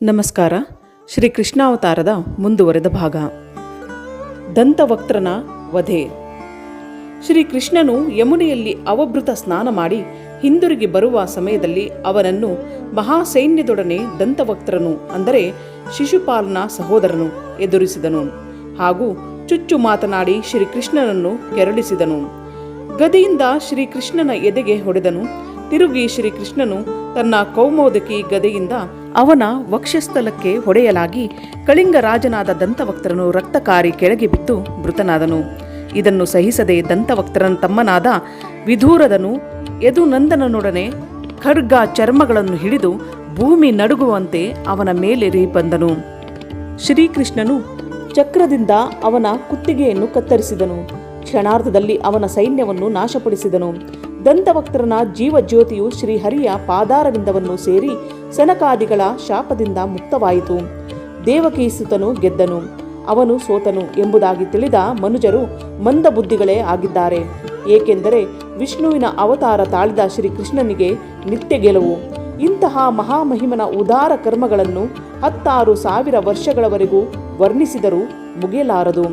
ನಮಸ್ಕಾರ. ಶ್ರೀ ಕೃಷ್ಣಾವತಾರದ ಮುಂದುವರೆದ ಭಾಗ. ದಂತವಕ್ತ್ರನ ವಧೆ. ಶ್ರೀ ಕೃಷ್ಣನು ಯಮುನೆಯಲ್ಲಿ ಅವಭೃತ ಸ್ನಾನ ಮಾಡಿ ಹಿಂದಿರುಗಿ ಬರುವ ಸಮಯದಲ್ಲಿ ಅವನನ್ನು ಮಹಾಸೈನ್ಯದೊಡನೆ ದಂತವಕ್ತ್ರನು, ಅಂದರೆ ಶಿಶುಪಾಲನ ಸಹೋದರನು, ಎದುರಿಸಿದನು ಹಾಗೂ ಚುಚ್ಚು ಮಾತನಾಡಿ ಶ್ರೀಕೃಷ್ಣನನ್ನು ಕೆರಳಿಸಿದನು. ಗದೆಯಿಂದ ಶ್ರೀಕೃಷ್ಣನ ಎದೆಗೆ ಹೊಡೆದನು. ತಿರುಗಿ ಶ್ರೀಕೃಷ್ಣನು ತನ್ನ ಕೌಮೋದಕಿ ಗದೆಯಿಂದ ಅವನ ವಕ್ಷಸ್ಥಲಕ್ಕೆ ಹೊಡೆಯಲಾಗಿ ಕಳಿಂಗ ರಾಜನಾದ ದಂತವಕ್ತರನು ರಕ್ತಕಾರಿ ಕೆಳಗೆ ಬಿದ್ದು ಮೃತನಾದನು. ಇದನ್ನು ಸಹಿಸದೆ ದಂತವಕ್ತರನ ತಮ್ಮನಾದ ವಿಧೂರದನು ಯದುನಂದನನೊಡನೆ ಖಡ್ಗ ಚರ್ಮಗಳನ್ನು ಹಿಡಿದು ಭೂಮಿ ನಡುಗುವಂತೆ ಅವನ ಮೇಲೆರಿ ಬಂದನು. ಶ್ರೀಕೃಷ್ಣನು ಚಕ್ರದಿಂದ ಅವನ ಕುತ್ತಿಗೆಯನ್ನು ಕತ್ತರಿಸಿದನು. ಕ್ಷಣಾರ್ಧದಲ್ಲಿ ಅವನ ಸೈನ್ಯವನ್ನು ನಾಶಪಡಿಸಿದನು. ದಂತವಕ್ತರನ ಜೀವಜ್ಯೋತಿಯು ಶ್ರೀಹರಿಯ ಪಾದಾರವಿಂದವನ್ನು ಸೇರಿ ಸನಕಾದಿಗಳ ಶಾಪದಿಂದ ಮುಕ್ತವಾಯಿತು. ದೇವಕೀಸುತನು ಗೆದ್ದನು, ಅವನು ಸೋತನು ಎಂಬುದಾಗಿ ತಿಳಿದ ಮನುಜರು ಮಂದಬುದ್ಧಿಗಳೇ ಆಗಿದ್ದಾರೆ. ಏಕೆಂದರೆ ವಿಷ್ಣುವಿನ ಅವತಾರ ತಾಳಿದ ಶ್ರೀಕೃಷ್ಣನಿಗೆ ನಿತ್ಯ ಗೆಲುವು. ಇಂತಹ ಮಹಾಮಹಿಮನ ಉದಾರ ಕರ್ಮಗಳನ್ನು ಹತ್ತಾರು ಸಾವಿರ ವರ್ಷಗಳವರೆಗೂ ವರ್ಣಿಸಿದರೂ ಮುಗಿಯಲಾರದು.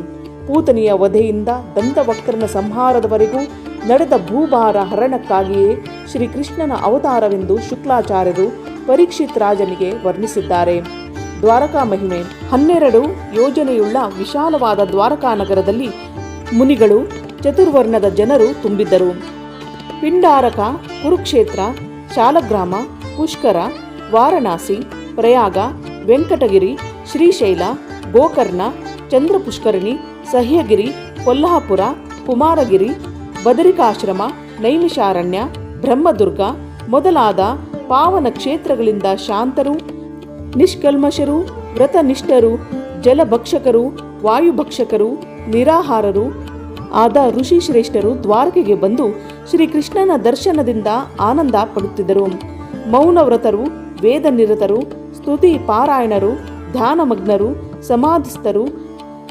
ಪೂತನಿಯ ವಧೆಯಿಂದ ದಂತವಕ್ರನ ಸಂಹಾರದವರೆಗೂ ನಡೆದ ಭೂಭಾರ ಹರಣಕ್ಕಾಗಿಯೇ ಶ್ರೀಕೃಷ್ಣನ ಅವತಾರವೆಂದು ಶುಕ್ಲಾಚಾರ್ಯರು ಪರೀಕ್ಷಿತ್ ರಾಜನಿಗೆ ವರ್ಣಿಸಿದ್ದಾರೆ. ದ್ವಾರಕಾ ಮಹಿಮೆ. ಹನ್ನೆರಡು ಯೋಜನೆಯುಳ್ಳ ವಿಶಾಲವಾದ ದ್ವಾರಕಾ ನಗರದಲ್ಲಿ ಮುನಿಗಳು ಚತುರ್ವರ್ಣದ ಜನರು ತುಂಬಿದ್ದರು. ಪಿಂಡಾರಕ, ಕುರುಕ್ಷೇತ್ರ, ಶಾಲಗ್ರಾಮ, ಪುಷ್ಕರ, ವಾರಣಾಸಿ, ಪ್ರಯಾಗ, ವೆಂಕಟಗಿರಿ, ಶ್ರೀಶೈಲ, ಗೋಕರ್ಣ, ಚಂದ್ರಪುಷ್ಕರಣಿ, ಸಹ್ಯಗಿರಿ, ಕೊಲ್ಲಾಪುರ, ಕುಮಾರಗಿರಿ ಬದರಿಕಾಶ್ರಮ, ನೈಮಿಷಾರಣ್ಯ, ಬ್ರಹ್ಮದುರ್ಗ ಮೊದಲಾದ ಪಾವನ ಕ್ಷೇತ್ರಗಳಿಂದ ಶಾಂತರು, ನಿಷ್ಕಲ್ಮಶರು, ವ್ರತನಿಷ್ಠರು, ಜಲಭಕ್ಷಕರು, ವಾಯುಭಕ್ಷಕರು, ನಿರಾಹಾರರು ಆದ ಋಷಿ ಶ್ರೇಷ್ಠರು ದ್ವಾರಕೆಗೆ ಬಂದು ಶ್ರೀಕೃಷ್ಣನ ದರ್ಶನದಿಂದ ಆನಂದ ಪಡುತ್ತಿದ್ದರು. ಮೌನವ್ರತರು ವೇದ ನಿರತರು ಸ್ತುತಿ ಪಾರಾಯಣರು ಧ್ಯಾನಮಗ್ನರು ಸಮಾಧಿಸ್ಥರು,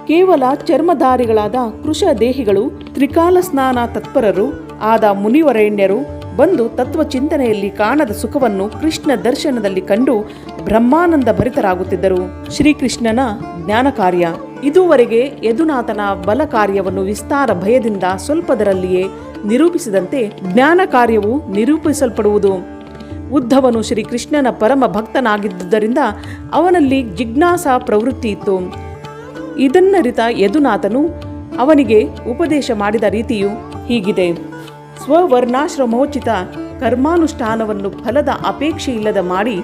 ಕೇವಲ ಚರ್ಮಧಾರಿಗಳಾದ ಕೃಷ ದೇಹಿಗಳು ತ್ರಿಕಾಲ ಸ್ನಾನ ತತ್ಪರರು ಆದ ಮುನಿವರೇಣ್ಯರು ಬಂದು ತತ್ವ ಚಿಂತನೆಯಲ್ಲಿ ಕಾಣದ ಸುಖವನ್ನು ಕೃಷ್ಣ ದರ್ಶನದಲ್ಲಿ ಕಂಡು ಬ್ರಹ್ಮಾನಂದ ಭರಿತರಾಗುತ್ತಿದ್ದರು. ಶ್ರೀಕೃಷ್ಣನ ಜ್ಞಾನ ಕಾರ್ಯ. ಇದುವರೆಗೆ ಯದುನಾಥನ ಬಲ ಕಾರ್ಯವನ್ನು ವಿಸ್ತಾರ ಭಯದಿಂದ ಸ್ವಲ್ಪದರಲ್ಲಿಯೇ ನಿರೂಪಿಸಿದಂತೆ ಜ್ಞಾನ ಕಾರ್ಯವು ನಿರೂಪಿಸಲ್ಪಡುವುದು. ಉದ್ಧವನು ಶ್ರೀಕೃಷ್ಣನ ಪರಮ ಭಕ್ತನಾಗಿದ್ದುದರಿಂದ ಅವನಲ್ಲಿ ಜಿಜ್ಞಾಸ ಪ್ರವೃತ್ತಿ ಇತ್ತು. ಇದನ್ನರಿತ ಯದುನಾಥನು ಅವನಿಗೆ ಉಪದೇಶ ಮಾಡಿದ ರೀತಿಯು ಹೀಗಿದೆ. ಸ್ವವರ್ಣಾಶ್ರಮೋಚಿತ ಕರ್ಮಾನುಷ್ಠಾನವನ್ನು ಫಲದ ಅಪೇಕ್ಷೆ ಇಲ್ಲದ ಮಾಡಿ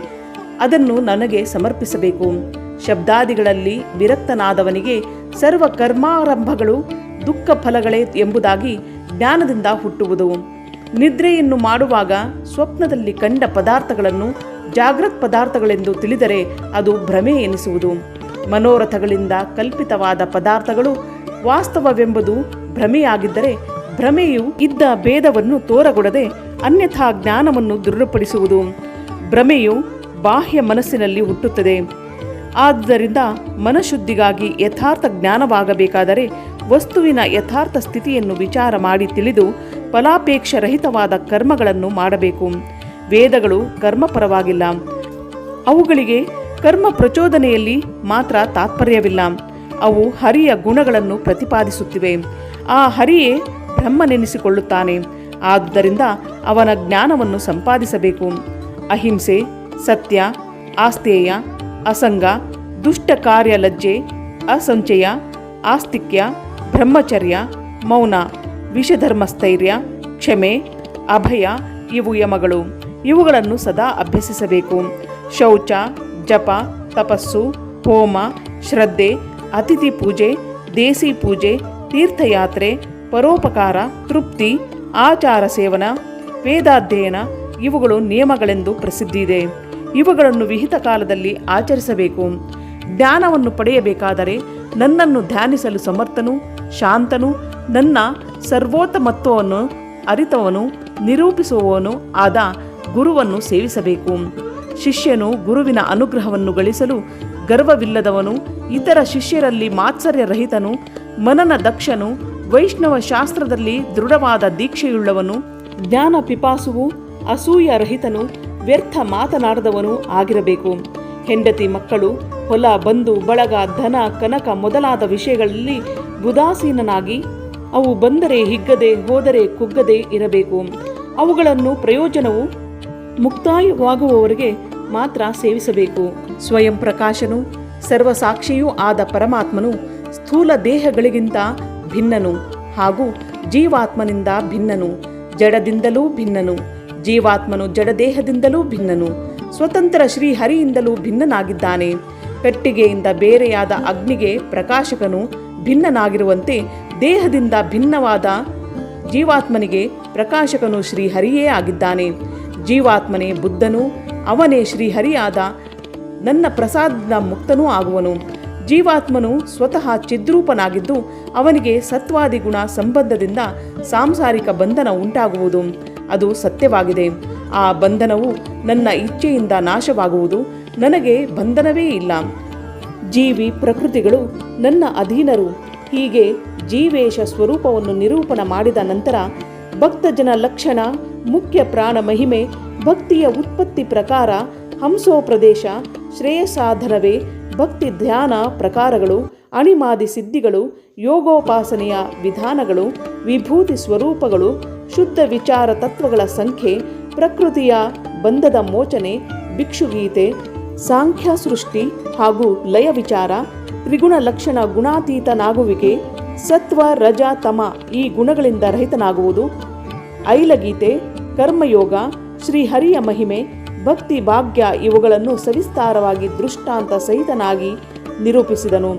ಅದನ್ನು ನನಗೆ ಸಮರ್ಪಿಸಬೇಕು. ಶಬ್ದಾದಿಗಳಲ್ಲಿ ವಿರಕ್ತನಾದವನಿಗೆ ಸರ್ವ ಕರ್ಮಾರಂಭಗಳು ದುಃಖ ಫಲಗಳೇ ಎಂಬುದಾಗಿ ಜ್ಞಾನದಿಂದ ಹುಟ್ಟುವುದು. ನಿದ್ರೆಯನ್ನು ಮಾಡುವಾಗ ಸ್ವಪ್ನದಲ್ಲಿ ಕಂಡ ಪದಾರ್ಥಗಳನ್ನು ಜಾಗೃತ್ ಪದಾರ್ಥಗಳೆಂದು ತಿಳಿದರೆ ಅದು ಭ್ರಮೆ ಎನಿಸುವುದು. ಮನೋರಥಗಳಿಂದ ಕಲ್ಪಿತವಾದ ಪದಾರ್ಥಗಳು ವಾಸ್ತವವೆಂಬುದು ಭ್ರಮೆಯಾಗಿದ್ದರೆ ಭ್ರಮೆಯು ಇದ್ದ ಭೇದವನ್ನು ತೋರಗೊಡದೆ ಅನ್ಯಥಾ ಜ್ಞಾನವನ್ನು ದೃಢಪಡಿಸುವುದು. ಭ್ರಮೆಯು ಬಾಹ್ಯ ಮನಸ್ಸಿನಲ್ಲಿ ಹುಟ್ಟುತ್ತದೆ. ಆದ್ದರಿಂದ ಮನಶುದ್ಧಿಗಾಗಿ ಯಥಾರ್ಥ ಜ್ಞಾನವಾಗಬೇಕಾದರೆ ವಸ್ತುವಿನ ಯಥಾರ್ಥ ಸ್ಥಿತಿಯನ್ನು ವಿಚಾರ ಮಾಡಿ ತಿಳಿದು ಫಲಾಪೇಕ್ಷರಹಿತವಾದ ಕರ್ಮಗಳನ್ನು ಮಾಡಬೇಕು. ವೇದಗಳು ಕರ್ಮಪರವಾಗಿಲ್ಲ. ಅವುಗಳಿಗೆ ಕರ್ಮ ಪ್ರಚೋದನೆಯಲ್ಲಿ ಮಾತ್ರ ತಾತ್ಪರ್ಯವಿಲ್ಲ. ಅವು ಹರಿಯ ಗುಣಗಳನ್ನು ಪ್ರತಿಪಾದಿಸುತ್ತಿವೆ. ಆ ಹರಿಯೇ ಬ್ರಹ್ಮನೆನಿಸಿಕೊಳ್ಳುತ್ತಾನೆ. ಆದುದರಿಂದ ಅವನ ಜ್ಞಾನವನ್ನು ಸಂಪಾದಿಸಬೇಕು. ಅಹಿಂಸೆ, ಸತ್ಯ ಆಸ್ತೇಯ ಅಸಂಗ, ದುಷ್ಟ ಕಾರ್ಯ ಲಜ್ಜೆ, ಅಸಂಚಯ, ಆಸ್ತಿಕ್ಯ, ಬ್ರಹ್ಮಚರ್ಯ, ಮೌನ, ವಿಷಧರ್ಮಸ್ಥೈರ್ಯ, ಕ್ಷಮೆ, ಅಭಯ ಇವು ಯಮಗಳು. ಇವುಗಳನ್ನು ಸದಾ ಅಭ್ಯಸಿಸಬೇಕು. ಶೌಚ, ಜಪ, ತಪಸ್ಸು, ಹೋಮ, ಶ್ರದ್ಧೆ ಅತಿಥಿ ಪೂಜೆ, ದೇಸಿ ಪೂಜೆ, ತೀರ್ಥಯಾತ್ರೆ, ಪರೋಪಕಾರ, ತೃಪ್ತಿ, ಆಚಾರ ಸೇವನ, ವೇದಾಧ್ಯಯನ ಇವುಗಳು ನಿಯಮಗಳೆಂದು ಪ್ರಸಿದ್ಧಿಯಿದೆ. ಇವುಗಳನ್ನು ವಿಹಿತ ಕಾಲದಲ್ಲಿ ಆಚರಿಸಬೇಕು. ಜ್ಞಾನವನ್ನು ಪಡೆಯಬೇಕಾದರೆ ನನ್ನನ್ನು ಧ್ಯಾನಿಸಲು ಸಮರ್ಥನು, ಶಾಂತನು, ನನ್ನ ಸರ್ವೋತ್ತಮತ್ವವನ್ನು ಅರಿತವನು, ನಿರೂಪಿಸುವವನು ಆದ ಗುರುವನ್ನು ಸೇವಿಸಬೇಕು. ಶಿಷ್ಯನು ಗುರುವಿನ ಅನುಗ್ರಹವನ್ನು ಗಳಿಸಲು ಗರ್ವವಿಲ್ಲದವನು ಇತರ ಶಿಷ್ಯರಲ್ಲಿ ಮಾತ್ಸರ್ಯರಹಿತನು, ಮನನ ದಕ್ಷನು, ವೈಷ್ಣವ ಶಾಸ್ತ್ರದಲ್ಲಿ ದೃಢವಾದ ದೀಕ್ಷೆಯುಳ್ಳವನು, ಜ್ಞಾನ ಪಿಪಾಸುವು ಅಸೂಯ ರಹಿತನು ವ್ಯರ್ಥ ಮಾತನಾಡದವನು ಆಗಿರಬೇಕು. ಹೆಂಡತಿ ಮಕ್ಕಳು, ಹೊಲ, ಬಂಧು, ಬಳಗ, ಧನ, ಕನಕ ಮೊದಲಾದ ವಿಷಯಗಳಲ್ಲಿ ಉದಾಸೀನನಾಗಿ, ಅವು ಬಂದರೆ ಹಿಗ್ಗದೆ, ಹೋದರೆ ಕುಗ್ಗದೆ ಇರಬೇಕು. ಅವುಗಳನ್ನು ಪ್ರಯೋಜನವು ಮುಕ್ತಾಯವಾಗುವವರೆಗೆ ಮಾತ್ರ ಸೇವಿಸಬೇಕು. ಸ್ವಯಂ ಪ್ರಕಾಶನು ಸರ್ವಸಾಕ್ಷಿಯೂ ಆದ ಪರಮಾತ್ಮನು ಸ್ಥೂಲ ದೇಹಗಳಿಗಿಂತ ಭಿನ್ನನು ಹಾಗೂ ಜೀವಾತ್ಮನಿಂದ ಭಿನ್ನನು, ಜಡದಿಂದಲೂ ಭಿನ್ನನು, ಜೀವಾತ್ಮನು ಜಡದೇಹದಿಂದಲೂ ಭಿನ್ನನು, ಸ್ವತಂತ್ರ ಶ್ರೀಹರಿಯಿಂದಲೂ ಭಿನ್ನನಾಗಿದ್ದಾನೆ. ಪೆಟ್ಟಿಗೆಯಿಂದ ಬೇರೆಯಾದ ಅಗ್ನಿಗೆ ಪ್ರಕಾಶಕನು ಭಿನ್ನನಾಗಿರುವಂತೆ ದೇಹದಿಂದ ಭಿನ್ನವಾದ ಜೀವಾತ್ಮನಿಗೆ ಪ್ರಕಾಶಕನು ಶ್ರೀಹರಿಯೇ ಆಗಿದ್ದಾನೆ. ಜೀವಾತ್ಮನೇ ಬುದ್ಧನು, ಅವನೇ ಶ್ರೀಹರಿಯಾದ ನನ್ನ ಪ್ರಸಾದದ ಮುಕ್ತನೂ ಆಗುವನು. ಜೀವಾತ್ಮನು ಸ್ವತಃ ಚಿದ್ರೂಪನಾಗಿದ್ದು ಅವನಿಗೆ ಸತ್ವಾದಿ ಗುಣ ಸಂಬಂಧದಿಂದ ಸಾಂಸಾರಿಕ ಬಂಧನ ಉಂಟಾಗುವುದು. ಅದು ಸತ್ಯವಾಗಿದೆ. ಆ ಬಂಧನವು ನನ್ನ ಇಚ್ಛೆಯಿಂದ ನಾಶವಾಗುವುದು. ನನಗೆ ಬಂಧನವೇ ಇಲ್ಲ. ಜೀವಿ ಪ್ರಕೃತಿಗಳು ನನ್ನ ಅಧೀನರು. ಹೀಗೆ ಜೀವೇಶ ಸ್ವರೂಪವನ್ನು ನಿರೂಪಣ ಮಾಡಿದ ನಂತರ ಭಕ್ತಜನ ಲಕ್ಷಣ, ಮುಖ್ಯ ಪ್ರಾಣ ಮಹಿಮೆ, ಭಕ್ತಿಯ ಉತ್ಪತ್ತಿ ಪ್ರಕಾರ ಹಂಸೋ ಪ್ರದೇಶ ಶ್ರೇಯಸಾಧನವೇ ಭಕ್ತಿ ಧ್ಯಾನ ಪ್ರಕಾರಗಳು, ಅಣಿಮಾದಿ ಸಿದ್ಧಿಗಳು, ಯೋಗೋಪಾಸನೆಯ ವಿಧಾನಗಳು, ವಿಭೂತಿ ಸ್ವರೂಪಗಳು, ಶುದ್ಧ ವಿಚಾರ ತತ್ವಗಳ ಸಂಖ್ಯೆ, ಪ್ರಕೃತಿಯ ಬಂಧದ ಮೋಚನೆ, ಭಿಕ್ಷುಗೀತೆ ಸಾಂಖ್ಯ ಸೃಷ್ಟಿ ಹಾಗೂ ಲಯ ವಿಚಾರ, ತ್ರಿಗುಣ ಲಕ್ಷಣ ಗುಣಾತೀತನಾಗುವಿಕೆ, ಸತ್ವ, ರಜ, ತಮ ಈ ಗುಣಗಳಿಂದ ರಹಿತನಾಗುವುದು, ಐಲಗೀತೆ, ಕರ್ಮಯೋಗ, ಶ್ರೀಹರಿಯ ಮಹಿಮೆ ಭಕ್ತಿ, ಭಾಗ್ಯ ಇವುಗಳನ್ನು ಸವಿಸ್ತಾರವಾಗಿ ದೃಷ್ಟಾಂತ ಸಹಿತನಾಗಿ ನಿರೂಪಿಸಿದನು.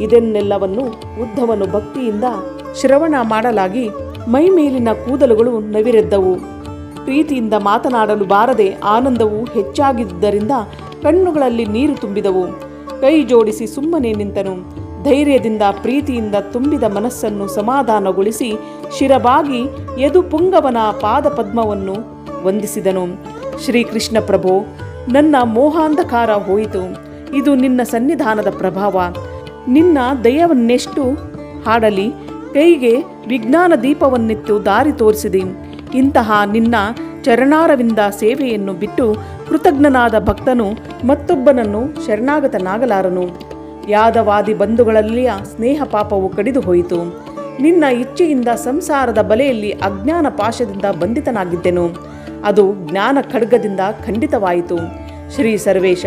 ಇದನ್ನೆಲ್ಲವನ್ನು ಉದ್ಧವನು ಭಕ್ತಿಯಿಂದ ಶ್ರವಣ ಮಾಡಲಾಗಿ ಮೈಮೇಲಿನ ಕೂದಲುಗಳು ನವಿರೆದ್ದವು. ಪ್ರೀತಿಯಿಂದ ಮಾತನಾಡಲು ಬಾರದೆ ಆನಂದವು ಹೆಚ್ಚಾಗಿದ್ದರಿಂದ ಕಣ್ಣುಗಳಲ್ಲಿ ನೀರು ತುಂಬಿದವು. ಕೈ ಜೋಡಿಸಿ ಸುಮ್ಮನೆ ನಿಂತನು. ಧೈರ್ಯದಿಂದ ಪ್ರೀತಿಯಿಂದ ತುಂಬಿದ ಮನಸ್ಸನ್ನು ಸಮಾಧಾನಗೊಳಿಸಿ ಶಿರಬಾಗಿ ಯದು ಪುಂಗವನ ಪಾದಪದ್ಮವನ್ನು ವಂದಿಸಿದನು. ಶ್ರೀಕೃಷ್ಣ ಪ್ರಭೋ, ನನ್ನ ಮೋಹಾಂಧಕಾರ ಹೋಯಿತು. ಇದು ನಿನ್ನ ಸನ್ನಿಧಾನದ ಪ್ರಭಾವ. ನಿನ್ನ ದಯವನ್ನೆಷ್ಟು ಹಾಡಲಿ ಕೈಗೆ ವಿಜ್ಞಾನ ದೀಪವನ್ನಿತ್ತು ದಾರಿ ತೋರಿಸಿದೆ. ಇಂತಹ ನಿನ್ನ ಚರಣಾರವಿಂದ ಸೇವೆಯನ್ನು ಬಿಟ್ಟು ಕೃತಜ್ಞನಾದ ಭಕ್ತನು ಮತ್ತೊಬ್ಬನನ್ನು ಶರಣಾಗತನಾಗಲಾರನು. ಯಾದವಾದಿ ಬಂಧುಗಳಲ್ಲಿಯ ಸ್ನೇಹ ಪಾಪವು ಕಡಿದು ಹೋಯಿತು. ನಿನ್ನ ಇಚ್ಛೆಯಿಂದ ಸಂಸಾರದ ಬಲೆಯಲ್ಲಿ ಅಜ್ಞಾನ ಪಾಶದಿಂದ ಬಂಧಿತನಾಗಿದ್ದೆನು. ಅದು ಜ್ಞಾನ ಖಡ್ಗದಿಂದ ಖಂಡಿತವಾಯಿತು. ಶ್ರೀ ಸರ್ವೇಶ,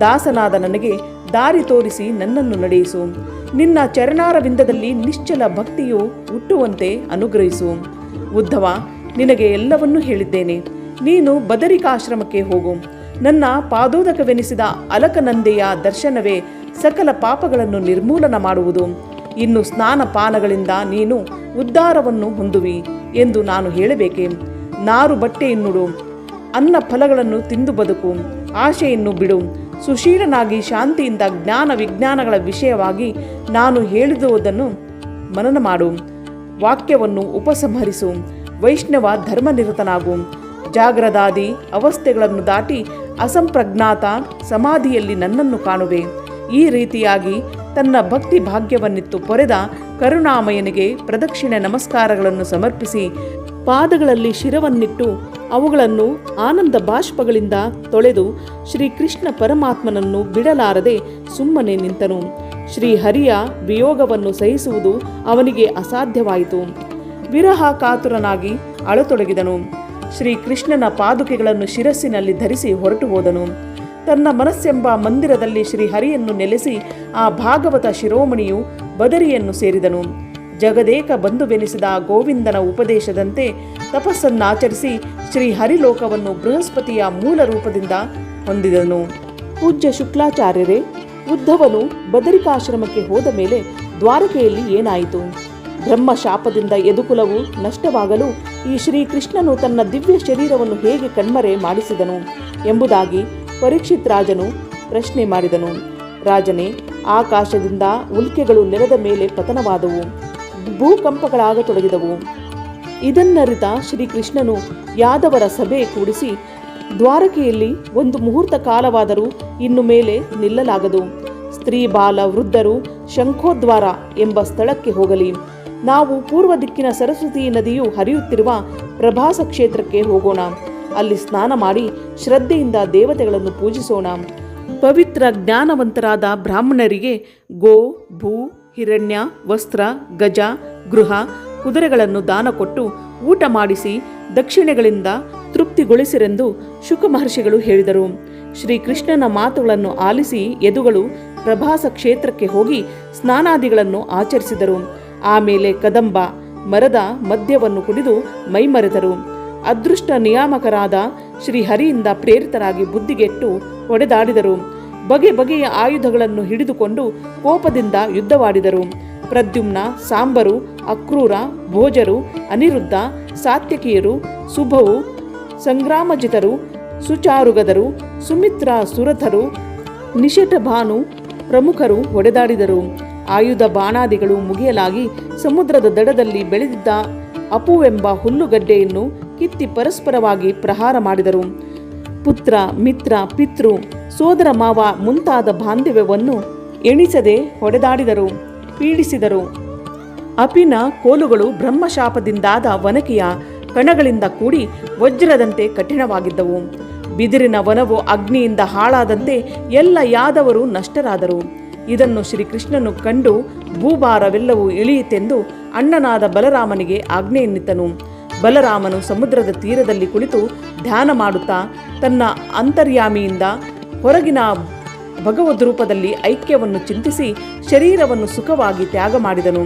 ದಾಸನಾದ ನನಗೆ ದಾರಿ ತೋರಿಸಿ ನನ್ನನ್ನು ನಡೆಯಿಸು. ನಿನ್ನ ಚರಣಾರವಿಂದದಲ್ಲಿ ನಿಶ್ಚಲ ಭಕ್ತಿಯು ಹುಟ್ಟುವಂತೆ ಅನುಗ್ರಹಿಸು. ಉದ್ಧವ, ನಿನಗೆ ಎಲ್ಲವನ್ನೂ ಹೇಳಿದ್ದೇನೆ. ನೀನು ಬದರಿಕಾಶ್ರಮಕ್ಕೆ ಹೋಗು. ನನ್ನ ಪಾದೋದಕವೆನಿಸಿದ ಅಲಕನಂದೆಯ ದರ್ಶನವೇ ಸಕಲ ಪಾಪಗಳನ್ನು ನಿರ್ಮೂಲನ ಮಾಡುವುದು. ಇನ್ನು ಸ್ನಾನ ಪಾನಗಳಿಂದ ನೀನು ಉದ್ಧಾರವನ್ನು ಹೊಂದುವಿ ಎಂದು ನಾನು ಹೇಳಬೇಕೆ. ನಾರು ಬಟ್ಟೆಯನ್ನುಡು, ಅನ್ನ ಫಲಗಳನ್ನು ತಿಂದು ಬದುಕು, ಆಶೆಯನ್ನು ಬಿಡು. ಸುಶೀಲನಾಗಿ ಶಾಂತಿಯಿಂದ ಜ್ಞಾನ ವಿಜ್ಞಾನಗಳ ವಿಷಯವಾಗಿ ನಾನು ಹೇಳಿದುವುದನ್ನು ಮನನ ಮಾಡು. ವಾಕ್ಯವನ್ನು ಉಪಸಂಹರಿಸು. ವೈಷ್ಣವ ಧರ್ಮನಿರತನಾಗು. ಜಾಗ್ರದಾದಿ ಅವಸ್ಥೆಗಳನ್ನು ದಾಟಿ ಅಸಂಪ್ರಜ್ಞಾತ ಸಮಾಧಿಯಲ್ಲಿ ನನ್ನನ್ನು ಕಾಣುವೆ. ಈ ರೀತಿಯಾಗಿ ತನ್ನ ಭಕ್ತಿ ಭಾಗ್ಯವನ್ನಿತ್ತು ಪೊರೆದ ಕರುಣಾಮಯನಿಗೆ ಪ್ರದಕ್ಷಿಣೆ ನಮಸ್ಕಾರಗಳನ್ನು ಸಮರ್ಪಿಸಿ ಪಾದಗಳಲ್ಲಿ ಶಿರವನ್ನಿಟ್ಟು ಅವುಗಳನ್ನು ಆನಂದ ಬಾಷ್ಪಗಳಿಂದ ತೊಳೆದು ಶ್ರೀಕೃಷ್ಣ ಪರಮಾತ್ಮನನ್ನು ಬಿಡಲಾರದೆ ಸುಮ್ಮನೆ ನಿಂತನು. ಶ್ರೀಹರಿಯ ವಿಯೋಗವನ್ನು ಸಹಿಸುವುದು ಅವನಿಗೆ ಅಸಾಧ್ಯವಾಯಿತು. ವಿರಹ ಕಾತುರನಾಗಿ ಅಳತೊಡಗಿದನು. ಶ್ರೀಕೃಷ್ಣನ ಪಾದುಕೆಗಳನ್ನು ಶಿರಸ್ಸಿನಲ್ಲಿ ಧರಿಸಿ ಹೊರಟು ಹೋದನು. ತನ್ನ ಮನಸ್ಸೆಂಬ ಮಂದಿರದಲ್ಲಿ ಶ್ರೀಹರಿಯನ್ನು ನೆಲೆಸಿ ಆ ಭಾಗವತ ಶಿರೋಮಣಿಯು ಬದರಿಯನ್ನು ಸೇರಿದನು. ಜಗದೇಕ ಬಂಧುವೆನಿಸಿದ ಗೋವಿಂದನ ಉಪದೇಶದಂತೆ ತಪಸ್ಸನ್ನಾಚರಿಸಿ ಶ್ರೀ ಹರಿಲೋಕವನ್ನು ಬೃಹಸ್ಪತಿಯ ಮೂಲ ರೂಪದಿಂದ ಹೊಂದಿದನು. ಪೂಜ್ಯ ಶುಕ್ಲಾಚಾರ್ಯರೇ, ಉದ್ಧವನು ಬದರಿಕಾಶ್ರಮಕ್ಕೆ ಹೋದ ಮೇಲೆ ದ್ವಾರಕೆಯಲ್ಲಿ ಏನಾಯಿತು? ಬ್ರಹ್ಮ ಶಾಪದಿಂದ ಎದುಕುಲವು ನಷ್ಟವಾಗಲು ಈ ಶ್ರೀಕೃಷ್ಣನು ತನ್ನ ದಿವ್ಯ ಶರೀರವನ್ನು ಹೇಗೆ ಕಣ್ಮರೆ ಮಾಡಿಸಿದನು ಎಂಬುದಾಗಿ ಪರೀಕ್ಷಿತ್ ರಾಜನು ಪ್ರಶ್ನೆ ಮಾಡಿದನು. ರಾಜನೇ, ಆಕಾಶದಿಂದ ಉಲ್ಕೆಗಳು ನೆಲದ ಮೇಲೆ ಪತನವಾದವು. ಭೂಕಂಪಗಳಾಗತೊಡಗಿದವು ಇದನ್ನರಿತ ಶ್ರೀಕೃಷ್ಣನು ಯಾದವರ ಸಭೆ ಕೂಡಿಸಿ, ದ್ವಾರಕೆಯಲ್ಲಿ ಒಂದು ಮುಹೂರ್ತ ಕಾಲವಾದರೂ ಇನ್ನು ಮೇಲೆ ನಿಲ್ಲಲಾಗದು. ಸ್ತ್ರೀ, ಬಾಲ, ವೃದ್ಧರು ಶಂಖೋದ್ವಾರ ಎಂಬ ಸ್ಥಳಕ್ಕೆ ಹೋಗಲಿ. ನಾವು ಪೂರ್ವ ದಿಕ್ಕಿನ ಸರಸ್ವತಿ ನದಿಯು ಹರಿಯುತ್ತಿರುವ ಪ್ರಭಾಸ ಕ್ಷೇತ್ರಕ್ಕೆ ಹೋಗೋಣ. ಅಲ್ಲಿ ಸ್ನಾನ ಮಾಡಿ ಶ್ರದ್ಧೆಯಿಂದ ದೇವತೆಗಳನ್ನು ಪೂಜಿಸೋಣ. ಪವಿತ್ರ ಜ್ಞಾನವಂತರಾದ ಬ್ರಾಹ್ಮಣರಿಗೆ ಗೋ, ಭೂ ಹಿರಣ್ಯ, ವಸ್ತ್ರ, ಗಜ, ಗೃಹ ಕುದುರೆಗಳನ್ನು ದಾನ ಕೊಟ್ಟು ಊಟ ಮಾಡಿಸಿ ದಕ್ಷಿಣೆಗಳಿಂದ ತೃಪ್ತಿಗೊಳಿಸಿರೆಂದು ಶುಕ ಮಹರ್ಷಿಗಳು ಹೇಳಿದರು. ಶ್ರೀಕೃಷ್ಣನ ಮಾತುಗಳನ್ನು ಆಲಿಸಿ ಯದುಗಳು ಪ್ರಭಾಸ ಕ್ಷೇತ್ರಕ್ಕೆ ಹೋಗಿ ಸ್ನಾನಾದಿಗಳನ್ನು ಆಚರಿಸಿದರು. ಆಮೇಲೆ ಕದಂಬ ಮರದ ಮದ್ಯವನ್ನು ಕುಡಿದು ಮೈಮರೆದರು. ಅದೃಷ್ಟ ನಿಯಾಮಕರಾದ ಶ್ರೀಹರಿಯಿಂದ ಪ್ರೇರಿತರಾಗಿ ಬುದ್ಧಿಗೆಟ್ಟು ಹೊಡೆದಾಡಿದರು. ಬಗೆ ಬಗೆಯ ಆಯುಧಗಳನ್ನು ಹಿಡಿದುಕೊಂಡು ಕೋಪದಿಂದ ಯುದ್ಧವಾಡಿದರು. ಪ್ರದ್ಯುಮ್ನ, ಸಾಂಬರು, ಅಕ್ರೂರ, ಭೋಜರು, ಅನಿರುದ್ಧ, ಸಾತ್ಯಕಿಯರು, ಸುಭವು, ಸಂಗ್ರಾಮಜಿತರು, ಸುಚಾರುಗದರು, ಸುಮಿತ್ರ ಸುರಥರು ನಿಷಟಭಾನು ಪ್ರಮುಖರು ಹೊಡೆದಾಡಿದರು. ಆಯುಧ ಬಾಣಾದಿಗಳು ಮುಗಿಯಲಾಗಿ ಸಮುದ್ರದ ದಡದಲ್ಲಿ ಬೆಳೆದಿದ್ದ ಅಪುವೆಂಬ ಹುಲ್ಲುಗಡ್ಡೆಯನ್ನು ಕಿತ್ತಿ ಪರಸ್ಪರವಾಗಿ ಪ್ರಹಾರ ಮಾಡಿದರು. ಪುತ್ರ, ಮಿತ್ರ, ಪಿತೃ ಸೋದರ ಮಾವ ಮುಂತಾದ ಬಾಂಧವ್ಯವನ್ನು ಎಣಿಸದೆ ಹೊಡೆದಾಡಿದರು, ಪೀಡಿಸಿದರು. ಅಪಿನ ಕೋಲುಗಳು ಬ್ರಹ್ಮಶಾಪದಿಂದಾದ ವನಕೆಯ ಕಣಗಳಿಂದ ಕೂಡಿ ವಜ್ರದಂತೆ ಕಠಿಣವಾಗಿದ್ದವು. ಬಿದಿರಿನ ವನವು ಅಗ್ನಿಯಿಂದ ಹಾಳಾದಂತೆ ಎಲ್ಲ ಯಾದವರು ನಷ್ಟರಾದರು. ಇದನ್ನು ಶ್ರೀಕೃಷ್ಣನು ಕಂಡು ಭೂಭಾರವೆಲ್ಲವೂ ಇಳಿಯಿತೆಂದು ಅಣ್ಣನಾದ ಬಲರಾಮನಿಗೆ ಆಜ್ಞೆಯನ್ನಿತ್ತನು. ಬಲರಾಮನು ಸಮುದ್ರದ ತೀರದಲ್ಲಿ ಕುಳಿತು ಧ್ಯಾನ ಮಾಡುತ್ತಾ ತನ್ನ ಅಂತರ್ಯಾಮಿಯಿಂದ ಹೊರಗಿನ ಭಗವದ್ ರೂಪದಲ್ಲಿ ಐಕ್ಯವನ್ನು ಚಿಂತಿಸಿ ಶರೀರವನ್ನು ಸುಖವಾಗಿ ತ್ಯಾಗ ಮಾಡಿದನು.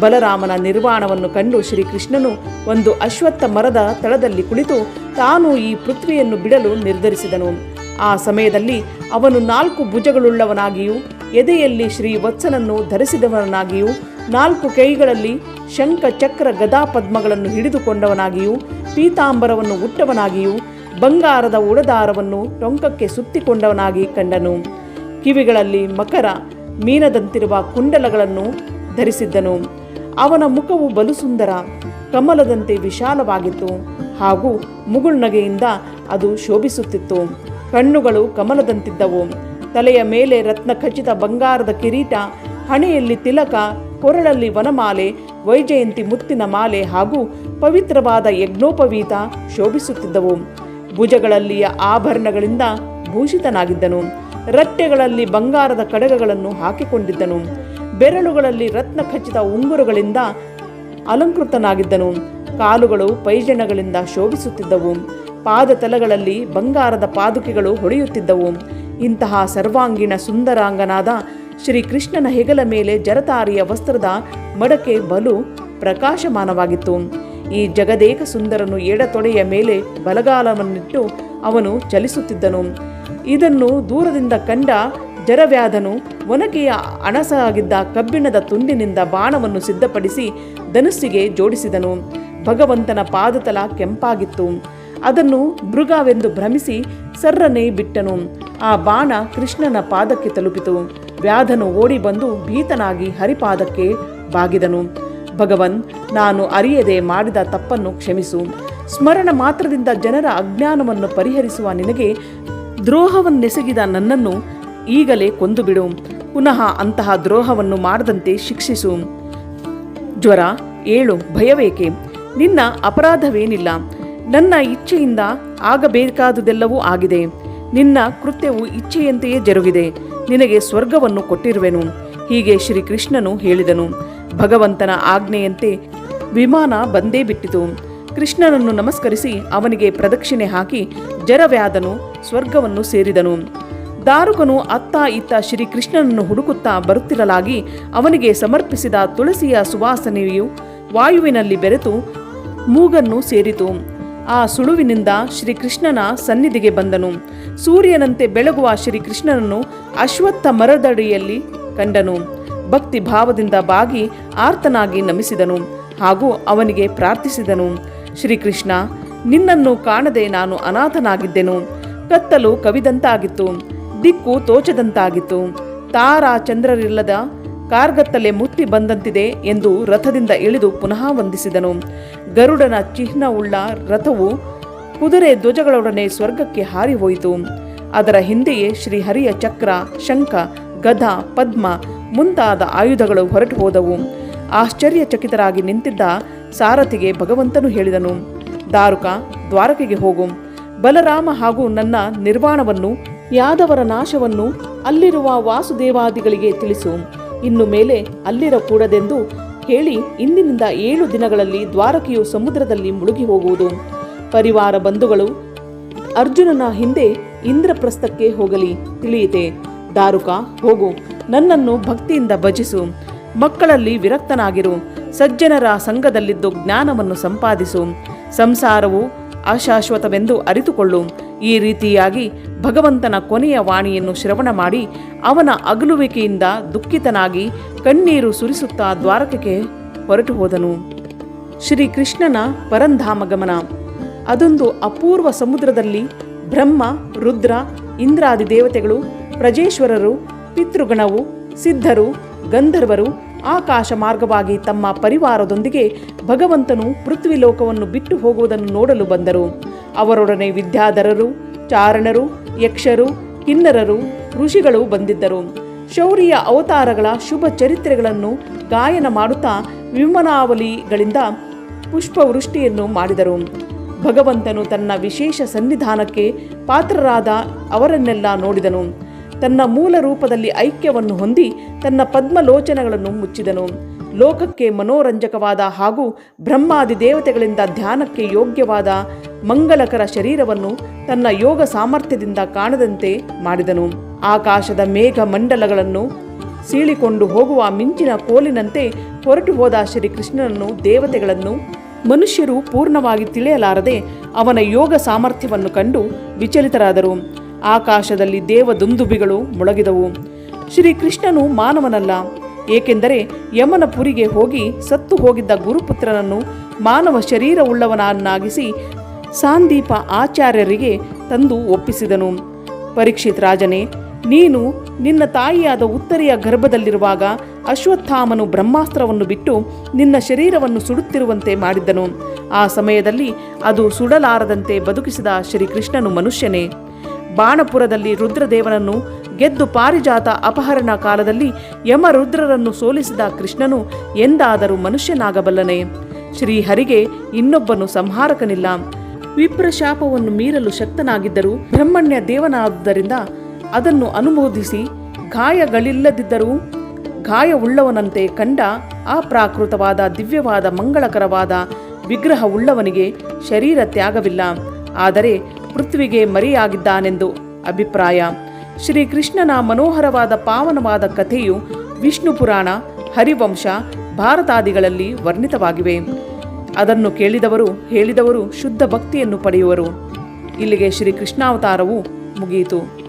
ಬಲರಾಮನ ನಿರ್ವಾಣವನ್ನು ಕಂಡು ಶ್ರೀಕೃಷ್ಣನು ಒಂದು ಅಶ್ವತ್ಥ ಮರದ ತಳದಲ್ಲಿ ಕುಳಿತು ತಾನು ಈ ಪೃಥ್ವಿಯನ್ನು ಬಿಡಲು ನಿರ್ಧರಿಸಿದನು. ಆ ಸಮಯದಲ್ಲಿ ಅವನು ನಾಲ್ಕು ಭುಜಗಳುಳ್ಳವನಾಗಿಯೂ, ಎದೆಯಲ್ಲಿ ಶ್ರೀ ವತ್ಸನನ್ನು ಧರಿಸಿದವನಾಗಿಯೂ, ನಾಲ್ಕು ಕೈಗಳಲ್ಲಿ ಶಂಖ ಚಕ್ರ ಗದಾ ಪದ್ಮಗಳನ್ನು ಹಿಡಿದುಕೊಂಡವನಾಗಿಯೂ, ಪೀತಾಂಬರವನ್ನು ಉಟ್ಟವನಾಗಿಯೂ ಬಂಗಾರದ ಉಡದಾರವನ್ನು ಟೊಂಕಕ್ಕೆ ಸುತ್ತಿಕೊಂಡವನಾಗಿ ಕಂಡನು. ಕಿವಿಗಳಲ್ಲಿ ಮಕರ, ಮೀನದಂತಿರುವ ಕುಂಡಲಗಳನ್ನು ಧರಿಸಿದ್ದನು. ಅವನ ಮುಖವು ಬಲು ಸುಂದರ ಕಮಲದಂತೆ ವಿಶಾಲವಾಗಿತ್ತು. ಹಾಗೂ ಮುಗುಳ್ನಗೆಯಿಂದ ಅದು ಶೋಭಿಸುತ್ತಿತ್ತು. ಕಣ್ಣುಗಳು ಕಮಲದಂತಿದ್ದವು. ತಲೆಯ ಮೇಲೆ ರತ್ನ ಖಚಿತ ಬಂಗಾರದ ಕಿರೀಟ, ಹಣೆಯಲ್ಲಿ ತಿಲಕ, ಕೊರಳಲ್ಲಿ ವನಮಾಲೆ, ವೈಜಯಂತಿ ಮುತ್ತಿನ ಮಾಲೆ ಹಾಗೂ ಪವಿತ್ರವಾದ ಯಜ್ಞೋಪವೀತ ಶೋಭಿಸುತ್ತಿದ್ದವು. ಭುಜಗಳಲ್ಲಿಯ ಆಭರಣಗಳಿಂದ ಭೂಷಿತನಾಗಿದ್ದನು. ರಟ್ಟೆಗಳಲ್ಲಿ ಬಂಗಾರದ ಕಡಗಗಳನ್ನು ಹಾಕಿಕೊಂಡಿದ್ದನು. ಬೆರಳುಗಳಲ್ಲಿ ರತ್ನ ಖಚಿತ ಉಂಗುರಗಳಿಂದ ಅಲಂಕೃತನಾಗಿದ್ದನು. ಕಾಲುಗಳು ಪೈಜಣಗಳಿಂದ ಶೋಭಿಸುತ್ತಿದ್ದವು. ಪಾದತಲಗಳಲ್ಲಿ ಬಂಗಾರದ ಪಾದುಕೆಗಳು ಹೊಳೆಯುತ್ತಿದ್ದವು. ಇಂತಹ ಸರ್ವಾಂಗೀಣ ಸುಂದರಾಂಗನಾದ ಶ್ರೀಕೃಷ್ಣನ ಹೆಗಲ ಮೇಲೆ ಜರತಾರಿಯ ವಸ್ತ್ರದ ಮಡಕೆ ಬಲು ಪ್ರಕಾಶಮಾನವಾಗಿತ್ತು. ಈ ಜಗದೇಕ ಸುಂದರನು ಎಡತೊಡೆಯ ಮೇಲೆ ಬಲಗಾಲವನ್ನಿಟ್ಟು ಅವನು ಚಲಿಸುತ್ತಿದ್ದನು. ಇದನ್ನು ದೂರದಿಂದ ಕಂಡ ಜರವ್ಯಾಧನು ಒನಕೆಯ ಅಣಸಾಗಿದ್ದ ಕಬ್ಬಿಣದ ತುಂಡಿನಿಂದ ಬಾಣವನ್ನು ಸಿದ್ಧಪಡಿಸಿ ಧನುಸ್ಸಿಗೆ ಜೋಡಿಸಿದನು. ಭಗವಂತನ ಪಾದತಲ ಕೆಂಪಾಗಿತ್ತು. ಅದನ್ನು ಮೃಗವೆಂದು ಭ್ರಮಿಸಿ ಸರ್ರನೆ ಬಿಟ್ಟನು. ಆ ಬಾಣ ಕೃಷ್ಣನ ಪಾದಕ್ಕೆ ತಲುಪಿತು. ವ್ಯಾಧನು ಓಡಿ ಬಂದು ಭೀತನಾಗಿ ಹರಿಪಾದಕ್ಕೆ ಬಾಗಿದನು. ಭಗವನ್, ನಾನು ಅರಿಯದೆ ಮಾಡಿದ ತಪ್ಪನ್ನು ಕ್ಷಮಿಸು. ಸ್ಮರಣ ಮಾತ್ರದಿಂದ ಜನರ ಅಜ್ಞಾನವನ್ನು ಪರಿಹರಿಸುವ ನಿನಗೆ ದ್ರೋಹವನ್ನೆಸಗಿದ ನನ್ನನ್ನು ಈಗಲೇ ಕೊಂದು ಬಿಡು ಪುನಃ ಅಂತಹ ದ್ರೋಹವನ್ನು ಮಾಡದಂತೆ ಶಿಕ್ಷಿಸು. ಜ್ವರ, ಏಳು, ಭಯವೇಕೆ? ನಿನ್ನ ಅಪರಾಧವೇನಿಲ್ಲ. ನನ್ನ ಇಚ್ಛೆಯಿಂದ ಆಗಬೇಕಾದುದೆಲ್ಲವೂ ಆಗಿದೆ. ನಿನ್ನ ಕೃತ್ಯವು ಇಚ್ಛೆಯಂತೆಯೇ ಜರುಗಿದೆ. ನಿನಗೆ ಸ್ವರ್ಗವನ್ನು ಕೊಟ್ಟಿರುವೆನು. ಹೀಗೆ ಶ್ರೀಕೃಷ್ಣನು ಹೇಳಿದನು. ಭಗವಂತನ ಆಜ್ಞೆಯಂತೆ ವಿಮಾನ ಬಂದೇ ಬಿಟ್ಟಿತು. ಕೃಷ್ಣನನ್ನು ನಮಸ್ಕರಿಸಿ ಅವನಿಗೆ ಪ್ರದಕ್ಷಿಣೆ ಹಾಕಿ ಜರವ್ಯಾದನು ಸ್ವರ್ಗವನ್ನು ಸೇರಿದನು. ದಾರುಕನು ಅತ್ತ ಇತ್ತ ಶ್ರೀಕೃಷ್ಣನನ್ನು ಹುಡುಕುತ್ತಾ ಬರುತ್ತಿರಲಾಗಿ ಅವನಿಗೆ ಸಮರ್ಪಿಸಿದ ತುಳಸಿಯ ಸುವಾಸನೆಯು ವಾಯುವಿನಲ್ಲಿ ಬೆರೆತು ಮೂಗನ್ನು ಸೇರಿತು. ಆ ಸುಳುವಿನಿಂದ ಶ್ರೀಕೃಷ್ಣನ ಸನ್ನಿಧಿಗೆ ಬಂದನು. ಸೂರ್ಯನಂತೆ ಬೆಳಗುವ ಶ್ರೀಕೃಷ್ಣನನ್ನು ಅಶ್ವತ್ಥ ಮರದಡಿಯಲ್ಲಿ ಕಂಡನು. ಭಕ್ತಿ ಭಾವದಿಂದ ಬಾಗಿ ಆರ್ತನಾಗಿ ನಮಿಸಿದನು ಹಾಗೂ ಅವನಿಗೆ ಪ್ರಾರ್ಥಿಸಿದನು, ಶ್ರೀಕೃಷ್ಣ, ನಿನ್ನನ್ನು ಕಾಣದೆ ನಾನು ಅನಾಥನಾಗಿದ್ದೆನು. ಕತ್ತಲು ಕವಿದಂತಾಗಿತ್ತು, ದಿಕ್ಕು ತೋಚದಂತಾಗಿತ್ತು. ತಾರಾ ಚಂದ್ರರಿಲ್ಲದ ಕಾರ್ಗತ್ತಲೆ ಮುತ್ತಿ ಬಂದಂತಿದೆ ಎಂದು ರಥದಿಂದ ಇಳಿದು ಪುನಃ ವಂದಿಸಿದನು. ಗರುಡನ ಚಿಹ್ನವುಳ್ಳ ರಥವು ಕುದುರೆ ಧ್ವಜಗಳೊಡನೆ ಸ್ವರ್ಗಕ್ಕೆ ಹಾರಿ ಹೋಯಿತು. ಅದರ ಹಿಂದೆಯೇ ಶ್ರೀಹರಿಯ ಚಕ್ರ, ಶಂಖ ಗದ ಪದ್ಮ ಮುಂತಾದ ಆಯುಧಗಳು ಹೊರಟು ಹೋದವು. ಆಶ್ಚರ್ಯಚಕಿತರಾಗಿ ನಿಂತಿದ್ದ ಸಾರಥಿಗೆ ಭಗವಂತನು ಹೇಳಿದನು, ದಾರುಕ, ದ್ವಾರಕೆಗೆ ಹೋಗು. ಬಲರಾಮ ಹಾಗೂ ನನ್ನ ನಿರ್ವಾಣವನ್ನು, ಯಾದವರ ನಾಶವನ್ನು ಅಲ್ಲಿರುವ ವಾಸುದೇವಾದಿಗಳಿಗೆ ತಿಳಿಸು. ಇನ್ನು ಮೇಲೆ ಅಲ್ಲಿರಕೂಡದೆಂದು ಹೇಳಿ ಇಂದಿನಿಂದ ಏಳು ದಿನಗಳಲ್ಲಿ ದ್ವಾರಕೆಯು ಸಮುದ್ರದಲ್ಲಿ ಮುಳುಗಿ ಹೋಗುವುದು. ಪರಿವಾರ ಬಂಧುಗಳು ಅರ್ಜುನನ ಹಿಂದೆ ಇಂದ್ರಪ್ರಸ್ಥಕ್ಕೆ ಹೋಗಲಿ, ತಿಳಿಯಿತೆ. ದಾರುಕ, ಹೋಗು. ನನ್ನನ್ನು ಭಕ್ತಿಯಿಂದ ಭಜಿಸು. ಮಕ್ಕಳಲ್ಲಿ ವಿರಕ್ತನಾಗಿರು. ಸಜ್ಜನರ ಸಂಘದಲ್ಲಿದ್ದು ಜ್ಞಾನವನ್ನು ಸಂಪಾದಿಸು. ಸಂಸಾರವು ಅಶಾಶ್ವತವೆಂದು ಅರಿತುಕೊಳ್ಳು. ಈ ರೀತಿಯಾಗಿ ಭಗವಂತನ ಕೊನೆಯ ವಾಣಿಯನ್ನು ಶ್ರವಣ ಮಾಡಿ ಅವನ ಅಗಲುವಿಕೆಯಿಂದ ದುಃಖಿತನಾಗಿ ಕಣ್ಣೀರು ಸುರಿಸುತ್ತಾ ದ್ವಾರಕಕ್ಕೆ ಹೊರಟು ಹೋದನು. ಶ್ರೀ ಕೃಷ್ಣನ ಪರಂಧಾಮ ಗಮನ ಅದೊಂದು ಅಪೂರ್ವ ಸಮುದ್ರದಲ್ಲಿ ಬ್ರಹ್ಮ, ರುದ್ರ, ಇಂದ್ರಾದಿ ದೇವತೆಗಳು, ಪ್ರಜೇಶ್ವರರು ಪಿತೃಗಣವು, ಸಿದ್ಧರು, ಗಂಧರ್ವರು, ಆಕಾಶ ಮಾರ್ಗವಾಗಿ ತಮ್ಮ ಪರಿವಾರದೊಂದಿಗೆ ಭಗವಂತನು ಪೃಥ್ವಿ ಲೋಕವನ್ನು ಬಿಟ್ಟು ಹೋಗುವುದನ್ನು ನೋಡಲು ಬಂದರು. ಅವರೊಡನೆ ವಿದ್ಯಾಧರರು, ಚಾರಣರು, ಯಕ್ಷರು, ಕಿನ್ನರರು, ಋಷಿಗಳು ಬಂದಿದ್ದರು. ಶೌರ್ಯ ಅವತಾರಗಳ ಶುಭ ಚರಿತ್ರೆಗಳನ್ನು ಗಾಯನ ಮಾಡುತ್ತಾ ವಿಮನಾವಲಿಗಳಿಂದ ಪುಷ್ಪವೃಷ್ಟಿಯನ್ನು ಮಾಡಿದರು. ಭಗವಂತನು ತನ್ನ ವಿಶೇಷ ಸನ್ನಿಧಾನಕ್ಕೆ ಪಾತ್ರರಾದ ಅವರನ್ನೆಲ್ಲ ನೋಡಿದನು. ತನ್ನ ಮೂಲ ರೂಪದಲ್ಲಿ ಐಕ್ಯವನ್ನು ಹೊಂದಿ ತನ್ನ ಪದ್ಮಲೋಚನಗಳನ್ನು ಮುಚ್ಚಿದನು. ಲೋಕಕ್ಕೆ ಮನೋರಂಜಕವಾದ ಹಾಗೂ ಬ್ರಹ್ಮಾದಿ ದೇವತೆಗಳಿಂದ ಧ್ಯಾನಕ್ಕೆ ಯೋಗ್ಯವಾದ ಮಂಗಲಕರ ಶರೀರವನ್ನು ತನ್ನ ಯೋಗ ಸಾಮರ್ಥ್ಯದಿಂದ ಕಾಣದಂತೆ ಮಾಡಿದನು. ಆಕಾಶದ ಮೇಘ ಮಂಡಲಗಳನ್ನು ಸೀಳಿಕೊಂಡು ಹೋಗುವ ಮಿಂಚಿನ ಕೋಲಿನಂತೆ ಹೊರಟು ಹೋದ ಶ್ರೀಕೃಷ್ಣನನ್ನು ದೇವತೆಗಳನ್ನು ಮನುಷ್ಯರು ಪೂರ್ಣವಾಗಿ ತಿಳಿಯಲಾರದೆ ಅವನ ಯೋಗ ಸಾಮರ್ಥ್ಯವನ್ನು ಕಂಡು ವಿಚಲಿತರಾದರು. ಆಕಾಶದಲ್ಲಿ ದೇವದುಂದುಬಿಗಳು ಮೊಳಗಿದವು. ಶ್ರೀಕೃಷ್ಣನು ಮಾನವನಲ್ಲ, ಏಕೆಂದರೆ ಯಮನ ಪುರಿಗೆ ಹೋಗಿ ಸತ್ತು ಹೋಗಿದ್ದ ಗುರುಪುತ್ರನನ್ನು ಮಾನವ ಶರೀರವುಳ್ಳವನನ್ನಾಗಿಸಿ ಸಾಂದೀಪ ಆಚಾರ್ಯರಿಗೆ ತಂದು ಒಪ್ಪಿಸಿದನು. ಪರೀಕ್ಷಿತ್ ರಾಜನೇ, ನೀನು ನಿನ್ನ ತಾಯಿಯಾದ ಉತ್ತರೆಯ ಗರ್ಭದಲ್ಲಿರುವಾಗ ಅಶ್ವತ್ಥಾಮನು ಬ್ರಹ್ಮಾಸ್ತ್ರವನ್ನು ಬಿಟ್ಟು ನಿನ್ನ ಶರೀರವನ್ನು ಸುಡುತ್ತಿರುವಂತೆ ಮಾಡಿದ್ದನು. ಆ ಸಮಯದಲ್ಲಿ ಅದು ಸುಡಲಾರದಂತೆ ಬದುಕಿಸಿದ ಶ್ರೀಕೃಷ್ಣನು ಮನುಷ್ಯನೇ. ಬಾಣಪುರದಲ್ಲಿ ರುದ್ರದೇವನನ್ನು ಗೆದ್ದು ಪಾರಿಜಾತ ಅಪಹರಣ ಕಾಲದಲ್ಲಿ ಯಮರುದ್ರರನ್ನು ಸೋಲಿಸಿದ ಕೃಷ್ಣನು ಎಂದಾದರೂ ಮನುಷ್ಯನಾಗಬಲ್ಲನೆ. ಶ್ರೀಹರಿಗೆ ಇನ್ನೊಬ್ಬನು ಸಂಹಾರಕನಿಲ್ಲ. ವಿಪ್ರಶಾಪವನ್ನು ಮೀರಲು ಶಕ್ತನಾಗಿದ್ದರೂ ಬ್ರಹ್ಮಣ್ಯ ದೇವನಾದುದರಿಂದ ಅದನ್ನು ಅನುಮೋದಿಸಿ ಗಾಯಗಳಿಲ್ಲದಿದ್ದರೂ ಗಾಯವುಳ್ಳವನಂತೆ ಕಂಡ ಅಪ್ರಾಕೃತವಾದ ದಿವ್ಯವಾದ ಮಂಗಳಕರವಾದ ವಿಗ್ರಹವುಳ್ಳವನಿಗೆ ಶರೀರ ತ್ಯಾಗವಿಲ್ಲ ಆದರೆ ಪೃಥ್ವಿಗೆ ಮರಿಯಾಗಿದ್ದಾನೆಂದು ಅಭಿಪ್ರಾಯ. ಶ್ರೀಕೃಷ್ಣನ ಮನೋಹರವಾದ ಪಾವನವಾದ ಕಥೆಯು ವಿಷ್ಣು ಪುರಾಣ, ಹರಿವಂಶ, ಭಾರತಾದಿಗಳಲ್ಲಿ ವರ್ಣಿತವಾಗಿವೆ. ಅದನ್ನು ಕೇಳಿದವರು, ಹೇಳಿದವರು ಶುದ್ಧ ಭಕ್ತಿಯನ್ನು ಪಡೆಯುವರು. ಇಲ್ಲಿಗೆ ಶ್ರೀಕೃಷ್ಣಾವತಾರವು ಮುಗಿಯಿತು.